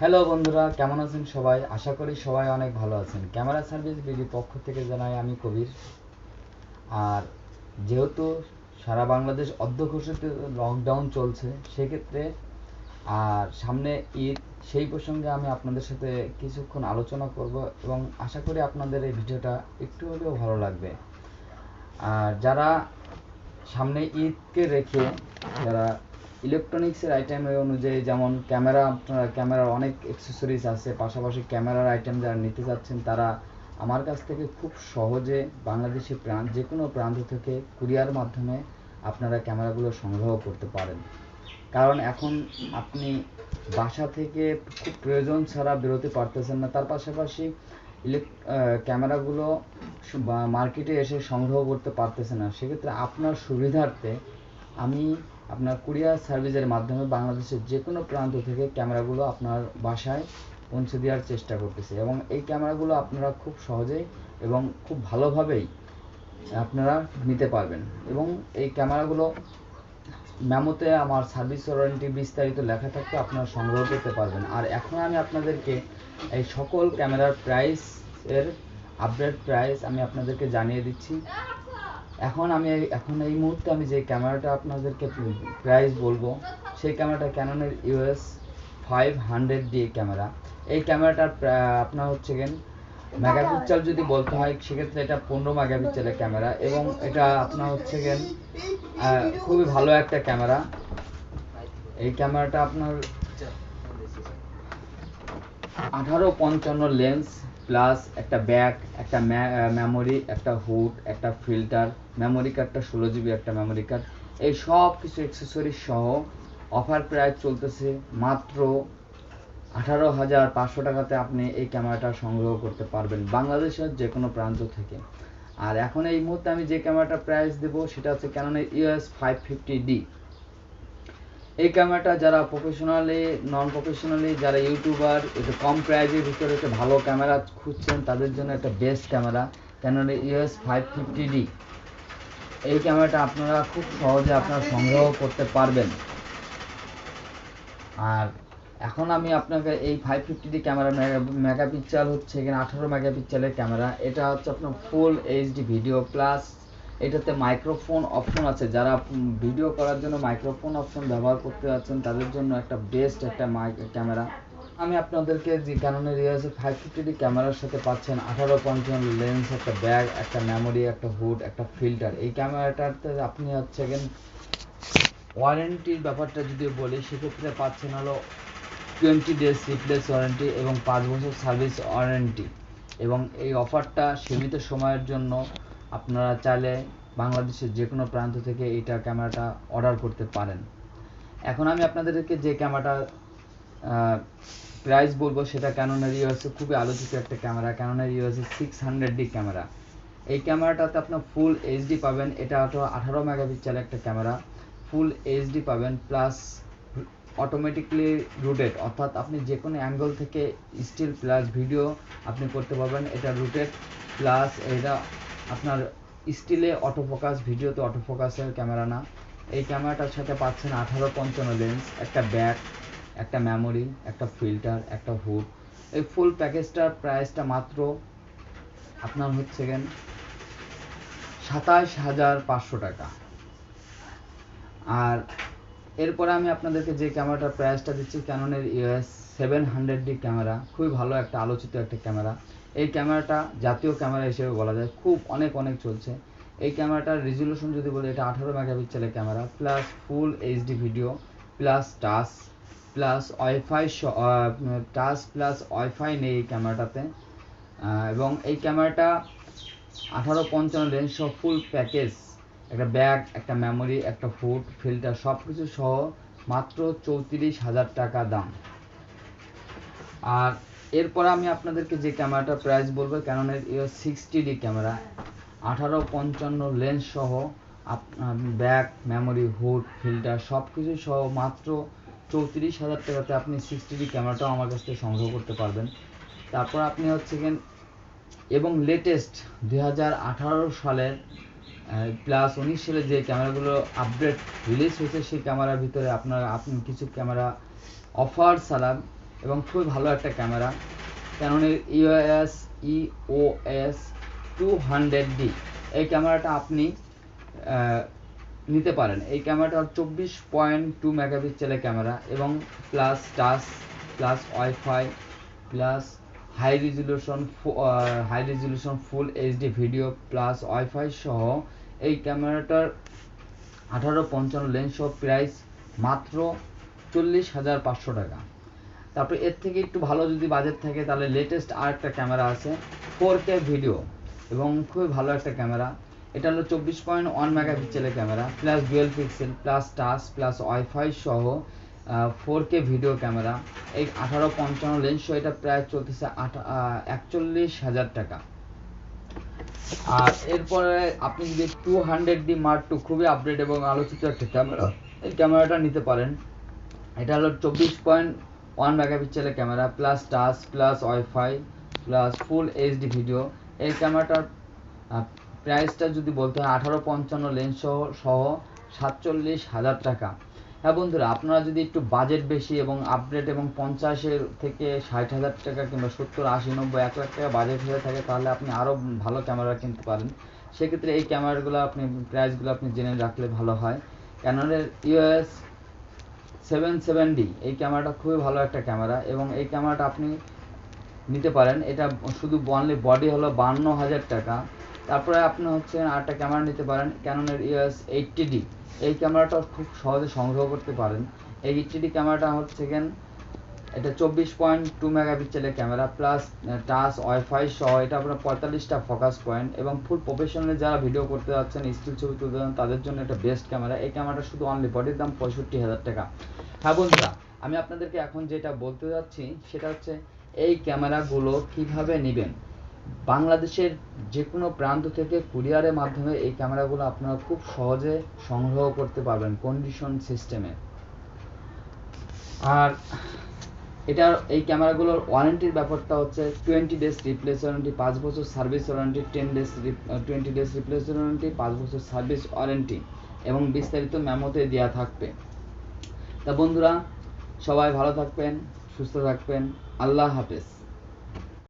Hello বন্ধুরা, কেমন আছেন সবাই? আশা করি সবাই অনেক ভালো আছেন। ক্যামেরা সার্ভিস বিডি পক্ষ থেকে জানাই আমি কবির। আর যেহেতু সারা বাংলাদেশ অর্ধঘোষিত লকডাউন চলছে, সেক্ষেত্রে আর সামনে ঈদ, সেই প্রসঙ্গে আমি আপনাদের সাথে কিছুক্ষণ আলোচনা করব এবং আশা করি আপনাদের এই ভিডিওটা একটু হলেও ভালো লাগবে। আর যারা সামনে ঈদকে রেখে, যারা ইলেকট্রনিক্সের আইটেম অনুযায়ী যেমন ক্যামেরা, আপনার ক্যামেরার অনেক অ্যাক্সেসরিজ আছে, পাশাপাশি ক্যামেরার আইটেম যারা নিতে চাচ্ছেন তারা আমার কাছ থেকে খুব সহজে বাংলাদেশের প্রান্ত যে কোনো প্রান্ত থেকে কুরিয়ার মাধ্যমে আপনারা ক্যামেরাগুলো সংগ্রহ করতে পারেন। কারণ এখন আপনি বাসা থেকে খুব প্রয়োজন ছাড়া বেরোতে পারতেছেন না, তার পাশাপাশি ইলেক ক্যামেরাগুলো মার্কেটে এসে সংগ্রহ করতে পারতেছে না। সেক্ষেত্রে আপনার সুবিধার্থে আমি আপনার কুরিয়ার সার্ভিসের মাধ্যমে বাংলাদেশের যে কোনো প্রান্ত থেকে ক্যামেরাগুলো আপনার বাসায় পৌঁছে দেওয়ার চেষ্টা করতেছি। এবং এই ক্যামেরাগুলো আপনারা খুব সহজেই এবং খুব ভালোভাবেই আপনারা নিতে পারবেন। এবং এই ক্যামেরাগুলো মেমোতে আমার সার্ভিস ওয়ারেন্টি বিস্তারিত লেখা থাকতে আপনারা সংগ্রহ করতে পারবেন। আর এখন আমি আপনাদেরকে এই সকল ক্যামেরার প্রাইস এর আপডেট প্রাইস আমি আপনাদেরকে জানিয়ে দিচ্ছি। এখন আমি এখন এই মুহূর্তে আমি যে ক্যামেরাটা আপনাদেরকে প্রাইস বলব, সেই ক্যামেরাটা ক্যাননের EOS five hundred D camera. এই ক্যামেরাটার আপনার হচ্ছে গেন মেগাপিক্সেল যদি বলতে হয়, সেক্ষেত্রে এটা পনেরো মেগাপিক্সেলের ক্যামেরা এবং এটা আপনার হচ্ছে গেন খুবই ভালো একটা ক্যামেরা। এই ক্যামেরাটা আপনার আঠারো পঞ্চান্ন লেন্স প্লাস একটা ব্যাগ একটা মেমোরি একটা হুড একটা ফিল্টার মেমোরি কার্ডটা ষোলো জিবি একটা মেমোরি কার্ড এই সব কিছু অ্যাক্সেসরিজ সহ অফার প্রাইস চলতেছে মাত্র আঠারো হাজার পাঁচশো টাকাতে আপনি এই ক্যামেরাটা সংগ্রহ করতে পারবেন বাংলাদেশের যে কোনো প্রান্ত থেকে। আর এখন এই মুহূর্তে আমি যে ক্যামেরাটা প্রাইস দেবো সেটা হচ্ছে ক্যাননের ইউএস ফাইভ ফিফটি ডি এই ক্যামেরাটা যারা প্রফেশনালি নন প্রফেশনালি যারা ইউটিউবার একটু কম প্রাইজের ভিতরে একটা ভালো ক্যামেরা খুঁজছেন, তাদের জন্য একটা best camera Canon EOS five fifty D এই ক্যামেরাটা আপনারা খুব সহজে আপনারা সংগ্রহ করতে পারবেন। আর এখন আমি আপনাকে এই five fifty D camera megapixel হচ্ছে এখানে আঠারো মেগাপিক্সেলের ক্যামেরা এটা হচ্ছে আপনার ফুল এইচডি ভিডিও প্লাস এটাতে মাইক্রোফোন অপশন আছে। যারা ভিডিও করার জন্য মাইক্রোফোন অপশন ব্যবহার করতে যাচ্ছেন, তাদের জন্য একটা বেস্ট একটা মাইক ক্যামেরা আমি আপনাদেরকে যে ক্যাননের রিয়াজের ফাইভ ফিফটি ক্যামেরার সাথে পাচ্ছেন আঠারো পঞ্চান্ন লেন্স একটা ব্যাগ একটা মেমোরি একটা হুড একটা ফিল্টার এই ক্যামেরাটাতে আপনি হচ্ছে গেন ওয়ারেন্টির ব্যাপারটা যদি বলি, সেক্ষেত্রে পাচ্ছেন হলো টোয়েন্টি ডেজ রিপ্লেস ওয়ারেন্টি এবং পাঁচ বছর সার্ভিস ওয়ারেন্টি এবং এই অফারটা সীমিত সময়ের জন্য আপনারা চাইলে বাংলাদেশের যে কোনো প্রান্ত থেকে এইটা ক্যামেরাটা অর্ডার করতে পারেন। এখন আমি আপনাদেরকে যে ক্যামেরাটা প্রাইস বলব সেটা ক্যানোনের ইউএসএ খুবই আলোচিত একটা camera ক্যানোনের EOS six hundred D camera. এই ক্যামেরাটাতে আপনার ফুল এইচডি পাবেন, এটা আঠারো মেগাপিক্সেল একটা ক্যামেরা। ফুল এইচডি পাবেন প্লাস অটোমেটিকলি রুটেড অর্থাৎ আপনি যে কোনো অ্যাঙ্গেল থেকে স্টিল প্লাস ভিডিও আপনি করতে পারবেন, এটা রুটেড প্লাস এটা আপনার স্টিলে অটো ফোকাস ভিডিওতে অটো ফোকাসের ক্যামেরা না। এই ক্যামেরাটার সাথে পাচ্ছেন আঠারো পঞ্চান্ন লেন্স একটা ব্যাক একটা মেমোরি একটা ফিল্টার একটা হুড এই ফুল প্যাকেজটার প্রাইসটা মাত্র আপনার হচ্ছে গেন সাতাশ হাজার পাঁচশো টাকা। আর এরপরে আমি আপনাদেরকে যে ক্যামেরাটার প্রাইসটা দিচ্ছি ক্যাননের US seven hundred D camera. খুবই ভালো একটা আলোচিত একটা ক্যামেরা। এই ক্যামেরাটা জাতীয় ক্যামেরা হিসেবে বলা যায়। খুব অনেক অনেক চলছে। এই ক্যামেরাটার রেজুলেশন যদি বলি, এটা আঠারো মেগাপিক্সেলের camera plus full HD video plus touch plus wifi touch plus wifi নেই এই ক্যামেরাটাতে। এবং এই ক্যামেরাটা আঠারো পঞ্চান্ন লেন্স সহ ফুল প্যাকেজ একটা ব্যাগ একটা মেমোরি একটা ফুড ফিল্টার সব কিছু সহ মাত্র চৌত্রিশ হাজার টাকা দাম। আর এরপর আমি আপনাদেরকে যে ক্যামেরাটার প্রাইস বলব ক্যাননের ইও সিক্সটি ডি ক্যামেরা। আঠারো পঞ্চান্ন লেন্স সহ ব্যাক মেমোরি হুড ফিল্টার সব কিছু সহ মাত্র চৌত্রিশ হাজার টাকাতে আপনি সিক্সটি ডি ক্যামেরাটাও আমার কাছ থেকে সংগ্রহ করতে পারবেন। তারপর আপনি হচ্ছে এবং লেটেস্ট দু হাজার আঠারো সালের প্লাস উনিশ সালে যে ক্যামেরাগুলো আপডেট রিলিজ হয়েছে, সেই ক্যামেরার ভিতরে আপনার, আপনি কিছু ক্যামেরা অফার ছাড়া এবং খুবই ভালো একটা camera. ক্যাননের US EOS two hundred D এই ক্যামেরাটা আপনি নিতে পারেন। এই ক্যামেরাটা চব্বিশ পয়েন্ট টু মেগাপিক্সেলের ক্যামেরা এবং plus touch plus wifi plus high resolution high resolution full HD video plus wifi সহ এই ক্যামেরাটার আঠারো পঞ্চান্ন লেন্স সহ প্রাইস মাত্র চল্লিশ হাজার পাঁচশো টাকা। তারপরে এর থেকে একটু ভালো যদি বাজেট থাকে, তাহলে লেটেস্ট আর একটা ক্যামেরা আছে ফোর কে ভিডিও এবং খুবই ভালো একটা ক্যামেরা এটা হলো চব্বিশ পয়েন্ট ওয়ান মেগাপিক্সেলের camera plus dual pixel plus touch plus wifi সহ ফোর কে ভিডিও ক্যামেরা এই আঠারো পঞ্চান্ন লেন্স সহ এটা প্রায় চলতেছে একচল্লিশ হাজার টাকা। আর এরপরে আপনি যদি two hundred D mark two খুবই আপডেট এবং আলোচিত একটা ক্যামেরা এই ক্যামেরাটা নিতে পারেন। এটা হলো চব্বিশ পয়েন্ট ওয়ান মেগাপিক্সেলের camera plus touch plus wifi plus full HD video এই ক্যামেরাটার প্রাইসটা যদি বলতে হয় আঠারো পঞ্চান্ন লেন্স সহ সহ সাতচল্লিশ হাজার টাকা। হ্যাঁ বন্ধুরা, আপনারা যদি একটু বাজেট বেশি এবং আপডেট এবং পঞ্চাশের থেকে ষাট হাজার টাকা কিংবা সত্তর, আশি, নব্বই, এক লাখ টাকা বাজেট হয়ে থাকে, তাহলে আপনি আরও ভালো ক্যামেরা কিনতে পারেন। সেক্ষেত্রে এই ক্যামেরাগুলো আপনি প্রাইসগুলো আপনি জেনে রাখলে ভালো হয়। ক্যাননের ইউএস সেভেন সেভেন ডি এই ক্যামেরাটা খুবই ভালো একটা ক্যামেরা এবং এই ক্যামেরাটা আপনি নিতে পারেন। এটা শুধু অনলি বডি হলো বান্ন হাজার টাকা। তারপরে আপনি হচ্ছে আরেকটা ক্যামেরা নিতে পারেন ক্যাননের ইউএস এইটটি ডি এই ক্যামেরাটা খুব সহজে সংগ্রহ করতে পারেন। এই এইটটি ডি ক্যামেরাটা হচ্ছে কেন এটা চব্বিশ পয়েন্ট টু মেগাপিক্সেলের ক্যামেরা প্লাস টাচ ওয়াইফাই সহ, এটা আপনার পঁয়তাল্লিশটা ফোকাস পয়েন্ট এবং ফুল প্রফেশনালি যারা ভিডিও করতে যাচ্ছেন স্টিল ছবি তুলতে যাচ্ছেন, তাদের জন্য এটা বেস্ট ক্যামেরা এই ক্যামেরাটা শুধু অনলি বডির দাম পঁয়ষট্টি হাজার টাকা। হ্যাঁ বন্ধুরা, আমি আপনাদেরকে এখন যেটা বলতে যাচ্ছি সেটা হচ্ছে এই ক্যামেরাগুলো কীভাবে নেবেন? বাংলাদেশের যে কোনো প্রান্ত থেকে কুরিয়ারের মাধ্যমে এই ক্যামেরাগুলো আপনারা খুব সহজে সংগ্রহ করতে পারবেন কন্ডিশন সিস্টেমে আর এটার, এই ক্যামেরাগুলোর ওয়ারেন্টির ব্যাপারটা হচ্ছে টোয়েন্টি ডেজ রিপ্লেস ওয়ারেন্টি পাঁচ বছর service warranty ten days twenty days replace warranty পাঁচ বছর সার্ভিস ওয়ারেন্টি এবং বিস্তারিত মেমোতে দেওয়া থাকবে। তা বন্ধুরা সবাই ভালো থাকবেন সুস্থ থাকবেন। আল্লাহ হাফেজ।